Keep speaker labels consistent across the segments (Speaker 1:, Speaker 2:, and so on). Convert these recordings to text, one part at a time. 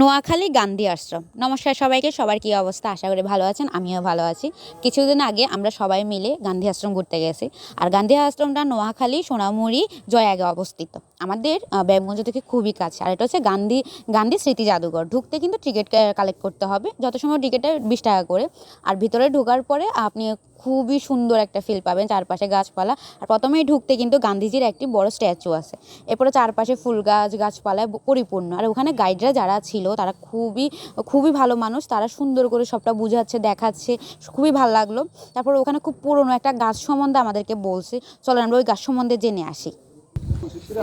Speaker 1: নোয়াখালী গান্ধী আশ্রম। নমস্কার সবাইকে, সবার কী অবস্থা? আশা করি ভালো আছেন, আমিও ভালো আছি। কিছুদিন আগে আমরা সবাই মিলে গান্ধী আশ্রম ঘুরতে গেছি। আর গান্ধী আশ্রমটা নোয়াখালী, সোনামুড়ি, জয়াগে অবস্থিত। আমাদের ব্যায়ামগঞ্জ থেকে খুবই কাছে। আর এটা হচ্ছে গান্ধী গান্ধী স্মৃতি জাদুঘর। ঢুকতে কিন্তু টিকিট কালেক্ট করতে হবে। যত সময় টিকিটে বিশ টাকা করে। আর ভিতরে ঢোকার পরে আপনি খুবই সুন্দর একটা ফিল পাবেন, চারপাশে গাছপালা। আর প্রথমেই ঢুকতে কিন্তু গান্ধীজির একটি বড় স্ট্যাচু আছে। এরপরে চারপাশে ফুল গাছ গাছপালায় পরিপূর্ণ। আর ওখানে গাইডরা যারা ছিল তারা খুবই খুবই ভালো মানুষ। তারা সুন্দর করে সবটা বুঝাচ্ছে দেখাচ্ছে খুবই ভালো লাগল। তারপর ওখানে খুব পুরনো একটা গাছ সম্বন্ধে আমাদেরকে বলছে। চলো আমরা ওই গাছ সম্বন্ধে জেনে আসি।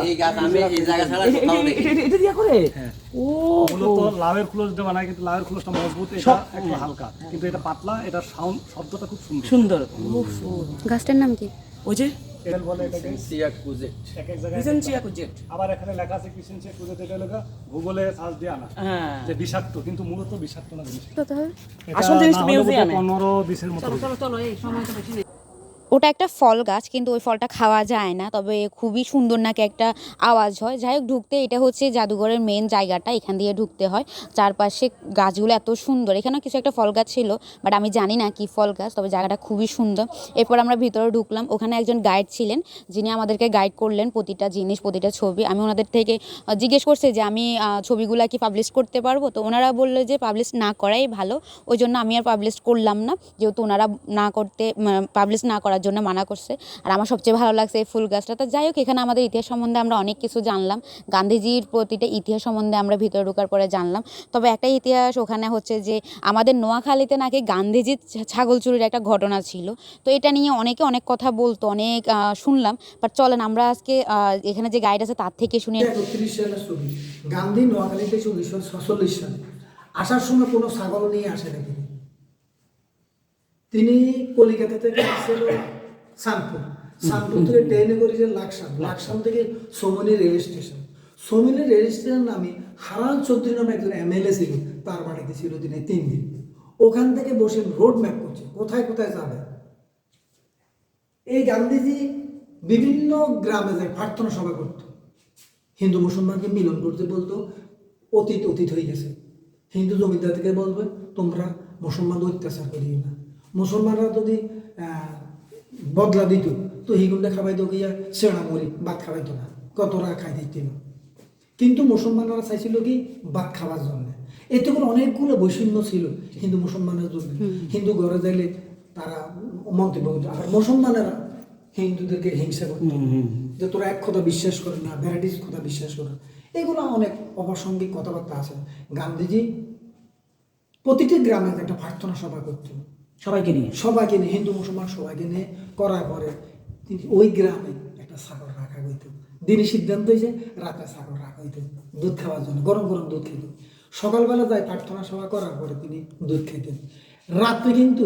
Speaker 2: এই গাছ আমি এই জায়গা ছাড়া কোথাও দেখি
Speaker 3: এটা দিয়া করে? ও।
Speaker 4: মূলত লাউয়ের খোলস দিয়ে বানায় কিন্তু লাউয়ের খোলসটা মজবুত এটা একটু হালকা। কিন্তু এটা পাতলা এটা সাউন্ড শব্দটা খুব সুন্দর।
Speaker 3: সুন্দর।
Speaker 1: গাছটার নাম কি?
Speaker 3: ওই যে
Speaker 4: এল বলে এটাকে
Speaker 2: সিয়া কুজেট।
Speaker 4: এক এক জায়গায়
Speaker 3: রিসেন্ট চিয়া কুজেট।
Speaker 4: আবার এখানে লেখা আছে চেক করে এটা লেখা গুগলে সার্চ দিয়ে আনা।
Speaker 3: হ্যাঁ।
Speaker 4: যে বিষাক্ত কিন্তু মূলত বিষাক্ত না জিনিস
Speaker 3: আসল জিনিস মিউজিয়ামে।
Speaker 4: পনেরো এর মতো।
Speaker 3: চলো চলো এই সময় তো বেশি নেই।
Speaker 1: ওটা একটা ফল গাছ, কিন্তু ওই ফলটা খাওয়া যায় না। তবে খুবই সুন্দর নাকি একটা আওয়াজ হয়। যাই হোক, ঢুকতে এটা হচ্ছে জাদুঘরের মেন জায়গাটা। এখান দিয়ে ঢুকতে হয়। চারপাশে গাছগুলো এত সুন্দর। এখানেও কিছু একটা ফল গাছ ছিল বাট আমি জানি না কি ফল গাছ, তবে জায়গাটা খুবই সুন্দর। এরপর আমরা ভিতরে ঢুকলাম। ওখানে একজন গাইড ছিলেন, যিনি আমাদেরকে গাইড করলেন প্রতিটা জিনিস, প্রতিটা ছবি। আমি ওনাদের থেকে জিজ্ঞেস করছি যে, আমি ছবিগুলা কি পাবলিশ করতে পারব? তো ওনারা বলল যে পাবলিশ না করাই ভালো। ওই জন্য আমি আর পাবলিশ করলাম না। যেহেতু ওনারা না করতে পাবলিশ না করার জন্য মানা করছে। আর আমার সবচেয়ে ভালো লাগছে এই ফুল গাছটা। তো যাই হোক, এখানে আমাদের ইতিহাস সম্বন্ধে আমরা অনেক কিছু জানলাম। গান্ধীজির প্রতিটা ইতিহাস সম্বন্ধে আমরা ভিতরে ঢোকার পরে জানলাম। তবে একটা ইতিহাস ওখানে হচ্ছে যে, আমাদের নোয়াখালীতে নাকি গান্ধীজির ছাগল চুরির একটা ঘটনা ছিল। তো এটা নিয়ে অনেকে অনেক কথা বলতো, অনেক শুনলাম। বাট চলেন, আমরা আজকে এখানে যে গাইড আছে তার থেকে শুনে
Speaker 5: একত্রিশ সালের ছবি। গান্ধী নোয়াখালীতে আসার সময় কোনো ছাগল নিয়ে আসে না তিনি কলিকাতা থেকে আসছিল সানপুর। সানপুর থেকে ট্রেনে করেছে লাকসাম। লাকসাম থেকে Somni rail station. Somni rail station নামে হারান চৌধুরী নামে একজন এমএলএ ছিল, তার বাড়িতে ছিল দিনে তিন দিন। ওখান থেকে বসে রোড ম্যাপ করছে, কোথায় কোথায় যাবে। এই গান্ধীজি বিভিন্ন গ্রামে যায়, প্রার্থনা সভা করত। হিন্দু মুসলমানকে মিলন করতে বলতো, অতীত অতীত হয়ে গেছে। হিন্দু জমিদার থেকে বলবে, তোমরা মুসলমান অত্যাচার করিও না। মুসলমানরা যদি আহ, বদলা দিত তো হিগুন্ডা খাবাইতো গিয়া সেনা মরি ভাত খাবাইতো না। কতরা খাই দিত কিন্তু মুসলমানরা চাইছিল কি? ভাত খাবার জন্য। এতে করে অনেকগুলো বৈষম্য ছিল হিন্দু মুসলমানের জন্য। হিন্দু ঘরে যাইলে তারা মন্তব্য করতো। আর মুসলমানেরা হিন্দুদেরকে হিংসা করতো। যে তোরা এক কথা বিশ্বাস করে না ভ্যারাইটিস কথা বিশ্বাস করে। না। এগুলো অনেক অপ্রাসঙ্গিক কথাবার্তা আছে। গান্ধীজি প্রতিটি গ্রামে একটা প্রার্থনা সভা করতেন।
Speaker 3: সবাইকে নিয়ে।
Speaker 5: সবাইকে নিয়ে হিন্দু মুসলমান সবাইকে নিয়ে করার পরে তিনি ওই গ্রামে একটা ছাগল রাখা হইতো। দিনই সিদ্ধান্ত হয়েছে রাতে ছাগল রাখা হইতো দুধ খাওয়ার জন্য গরম গরম দুধ খেত সকালবেলা যায় প্রার্থনা সভা করার পরে তিনি দুধ খেতেন রাত্রে কিন্তু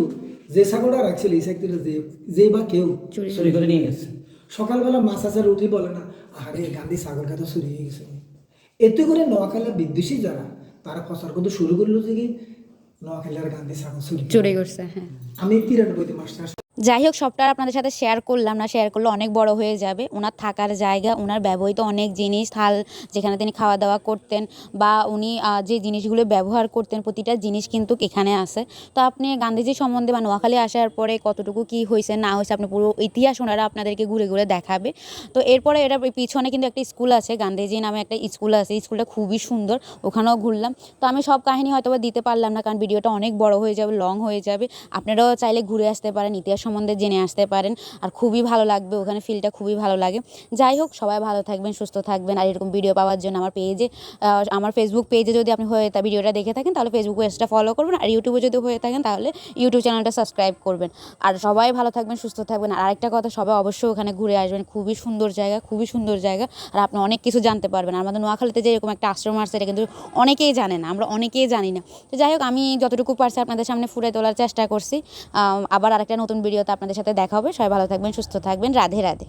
Speaker 5: যে ছাগলটা রাখছিল এই সাইকেলটা যে যে বা কেউ
Speaker 3: চুরি করে নিয়ে গেছে।
Speaker 5: সকালবেলা মাছ আচার উঠি বলে না আরে গান্ধী ছাগল খাতে চুরি হয়ে গেছে। এতে করে নোয়াখালীর বিদ্বেষী যারা তারা প্রচার করতে শুরু করল যে কি নোয়াখালীর গান্ধী সাগর চুরি
Speaker 1: করছে হ্যাঁ।
Speaker 5: আমি তিরানব্বইতে মাস্টার
Speaker 1: যাই হোক, সবটা আপনাদের সাথে শেয়ার করলাম না। শেয়ার করলে অনেক বড় হয়ে যাবে। ওনার থাকার জায়গা ওনার ব্যবহৃত অনেক জিনিস, থাল যেখানে তিনি খাওয়া দাওয়া করতেন বা উনি যে জিনিসগুলো ব্যবহার করতেন, প্রতিটা জিনিস কিন্তু এখানে আছে। তো আপনি গান্ধীজি সম্বন্ধে বা নোয়াখালী আসার পরে কতটুকু কি হয়েছে, না হয়েছে, আপনি পুরো ইতিহাস ওনারা আপনাদেরকে ঘুরে ঘুরে দেখাবে। তো এরপরে এটা পিছনে কিন্তু একটা স্কুল আছে, গান্ধীজি নামে একটা স্কুল আছে। স্কুলটা খুবই সুন্দর, ওখানেও ঘুরলাম। তো আমি সব কাহিনী হয়তো দিতে পারলাম না, কারণ ভিডিওটা অনেক বড় হয়ে যাবে লং হয়ে যাবে। আপনারাও চাইলে ঘুরে আসতে পারেন, ইতিহাস সম্বন্ধে জেনে আসতে পারেন আর খুবই ভালো লাগবে, ওখানে ফিলটা খুবই ভালো লাগে। যাই হোক, সবাই ভালো থাকবেন, সুস্থ থাকবেন আর এরকম ভিডিও পাওয়ার জন্য আমার পেজে আমার ফেসবুক পেজে যদি আপনি হয়ে তা ভিডিওটা দেখে থাকেন, তাহলে ফেসবুক পেজটা ফলো করবেন আর ইউটিউবে যদি হয়ে থাকেন, তাহলে ইউটিউব চ্যানেলটা সাবস্ক্রাইব করবেন। আর সবাই ভালো থাকবেন, সুস্থ থাকবেন। আর আরেকটা কথা, সবাই অবশ্যই ওখানে ঘুরে আসবেন। খুবই সুন্দর জায়গা, খুবই সুন্দর জায়গা। আর আপনি অনেক কিছু জানতে পারবেন। আমাদের নোয়াখালীতে যে এরকম একটা আশ্রম আছে, এটা কিন্তু অনেকেই জানে না, আমরা অনেকেই জানি না। তো যাই হোক, আমি যতটুকু পারছি আপনাদের সামনে ফুটে তোলার চেষ্টা করছি। আবার আরেকটা নতুন ভিডিওতে আপনাদের সাথে দেখা হবে। সবাই ভালো থাকবেন সুস্থ থাকবেন। রাধে রাধে।